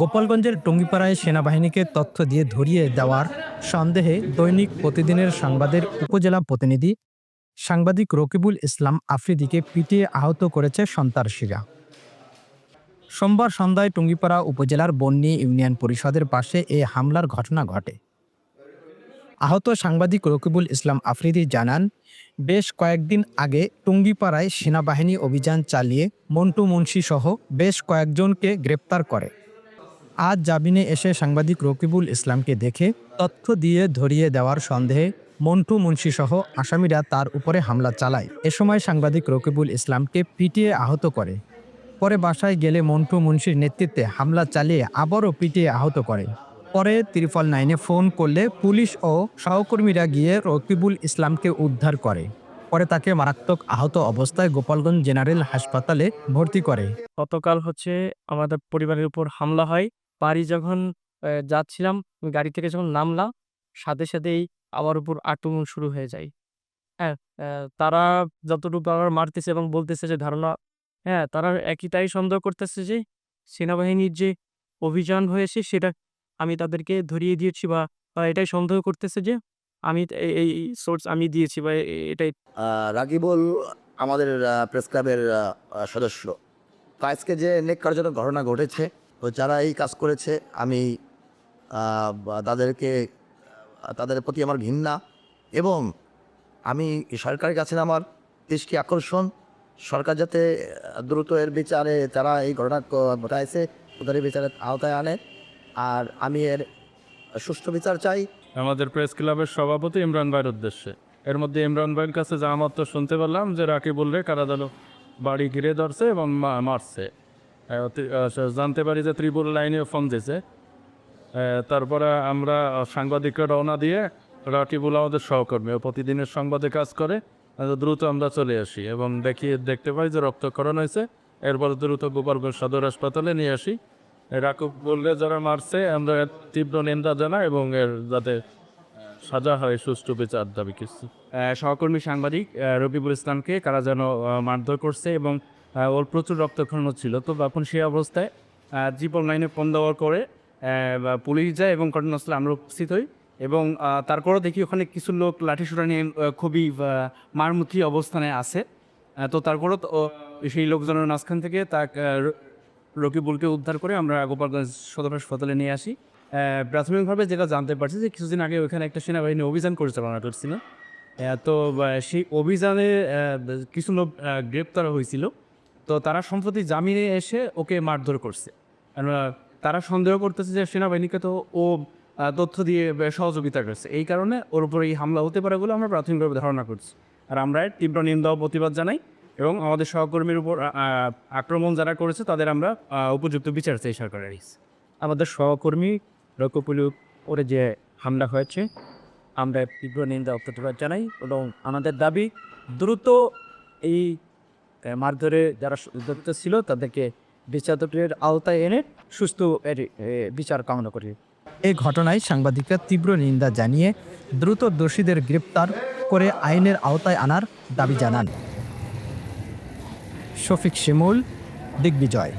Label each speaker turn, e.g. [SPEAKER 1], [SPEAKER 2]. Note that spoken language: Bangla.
[SPEAKER 1] গোপালগঞ্জের টঙ্গিপাড়ায় সেনাবাহিনীকে তথ্য দিয়ে ধরিয়ে দেওয়ার সন্দেহে দৈনিক প্রতিদিনের সংবাদের উপজেলা প্রতিনিধি সাংবাদিক রকিবুল ইসলাম আফ্রিদিকে পিটিয়ে আহত করেছে সন্ত্রাসীরা। সোমবার সন্ধ্যায় টুঙ্গিপাড়া উপজেলার বন্যী ইউনিয়ন পরিষদের পাশে এ হামলার ঘটনা ঘটে। আহত সাংবাদিক রকিবুল ইসলাম আফ্রিদি জানান, বেশ কয়েকদিন আগে টুঙ্গিপাড়ায় সেনাবাহিনী অভিযান চালিয়ে মন্টু মুন্সি সহ বেশ কয়েকজনকে গ্রেপ্তার করে। আজ জামিনে এসে সাংবাদিক রকিবুল ইসলামকে দেখে তথ্য দিয়ে ধরিয়ে দেওয়ার সন্দেহে মন্টু মুন্সি সহ আসামিরা তার উপরে হামলা চালায়। এ সময় সাংবাদিক রকিবুল ইসলামকে পিটিয়ে আহত করে। পরে বাসায় গেলে মন্টু মুন্সির নেতৃত্বে হামলা চালিয়ে আবারও পিটিয়ে আহত করে। পরে ত্রিফল নাইনে ফোন করলে পুলিশ ও সহকর্মীরা গিয়ে রকিবুল ইসলামকে উদ্ধার করে। পরে তাকে মারাত্মক আহত অবস্থায় গোপালগঞ্জ জেনারেল হাসপাতালে ভর্তি করে।
[SPEAKER 2] গতকাল হচ্ছে আমাদের পরিবারের উপর হামলা হয়। বাড়ি যখন আহ, যাচ্ছিলাম গাড়ি থেকে যখন নামলাম সাথে সাথেই আমার উপর আক্রমণ শুরু হয়ে যায়। হ্যাঁ আহ, তারা যতটুকু আমার মারতেছে এবং বলতেছে যে ধারণা হ্যাঁ তারা একইটাই সন্দেহ করতেছে যে সেনাবাহিনীর যে অভিযান হয়েছে সেটা আমি তাদেরকে ধরিয়ে দিয়েছি বা এটাই সন্দেহ করতেছে যে আমি এই- এই সোর্স আমি দিয়েছি বা এটাই
[SPEAKER 3] আহ, রাকিবুল আমাদের প্রেস ক্লাবের সদস্য। আজকে যে নেককারজনক ঘটনা ঘটেছে তো যারা এই কাজ করেছে, আমি তাদেরকে, তাদের প্রতি আমার ঘৃণা এবং আমি সরকারের কাছে আমার দৃষ্টি আকর্ষণ। সরকার যাতে দ্রুত এর বিচারে তারা এই ঘটনা ঘটাইছে, ওদের বিচারের আওতায় আনে। আর আমি এর সুষ্ঠু বিচার চাই।
[SPEAKER 4] আমাদের প্রেস ক্লাবের সভাপতি ইমরান ভাইয়ের উদ্দেশ্যে। এর মধ্যে ইমরান ভাইয়ের কাছে যা মাত্র শুনতে পারলাম যে রাকি বললে কারা যেন বাড়ি ঘিরে ধরছে এবং মারছে। তি- জানতে পারি যে ত্রিপুরা লাইনে ফোন দিয়েছে তারপরে আমরা সাংবাদিকরা রওনা দিয়ে রাকিবুল আমাদের সহকর্মী প্রতিদিনের সংবাদে কাজ করে দ্রুত আমরা চলে আসি এবং দেখি, দেখতে পাই যে রক্তক্ষরণ হয়েছে। এরপর দ্রুত গোপালগঞ্জ সদর হাসপাতালে নিয়ে আসি। রাকুব বললে, যারা মারছে, আমরা তীব্র নিন্দা জানাই এবং এর যাতে সাজা হয়, সুষ্ঠু বিচার দাবি কিছু
[SPEAKER 5] সহকর্মী সাংবাদিক রবিবুল ইসলামকে কারা যেন মারধর করছে এবং ওর প্রচুর রক্তক্ষরণ ছিল। তো তখন সেই অবস্থায় জীবন লাইনে ফোন দেওয়ার করে পুলিশ যায় এবং ঘটনাস্থলে আমরা উপস্থিত হই এবং তারপরও দেখি ওখানে কিছু লোক লাঠিসোঁটা নিয়ে খুবই মারমুখী অবস্থানে আছে। তো তারপরও সেই লোকজনের মাঝখান থেকে তা রকিবুলকে উদ্ধার করে আমরা গোপালগঞ্জ সদর হাসপাতালে নিয়ে আসি। প্রাথমিকভাবে যেটা জানতে পারছি যে কিছুদিন আগে ওখানে একটা সেনাবাহিনী অভিযান পরিচালনা করছিল তো সেই অভিযানে কিছু লোক গ্রেপ্তার হয়েছিল। তো তারা সম্প্রতি জামিনে এসে ওকে মারধর করছে। তারা সন্দেহ করতেছে যে সেনাবাহিনীকে তো ও তথ্য দিয়ে সহযোগিতা করছে। এই কারণে ওর উপর এই হামলা হতে পারে বলে আমরা প্রাথমিকভাবে ধারণা করছি। আর আমরা তীব্র নিন্দা প্রতিবাদ জানাই এবং আমাদের সহকর্মীর উপর আক্রমণ যারা করেছে তাদের আমরা উপযুক্ত বিচার চাই সরকারের
[SPEAKER 2] আমাদের সহকর্মী রকপুল ওরে যে হামলা হয়েছে, আমরা তীব্র নিন্দা প্রতিবাদ জানাই এবং আমাদের দাবি, দ্রুত এই মারধরে যারা জড়িত ছিল তাদেরকে বিচারের আওতায় এনে সুস্থ বিচার কামনা করি।
[SPEAKER 1] এই ঘটনায় সাংবাদিকরা তীব্র নিন্দা জানিয়ে দ্রুত দোষীদের গ্রেপ্তার করে আইনের আওতায় আনার দাবি জানান। শফিক শিমুল, দিগ্বিজয়।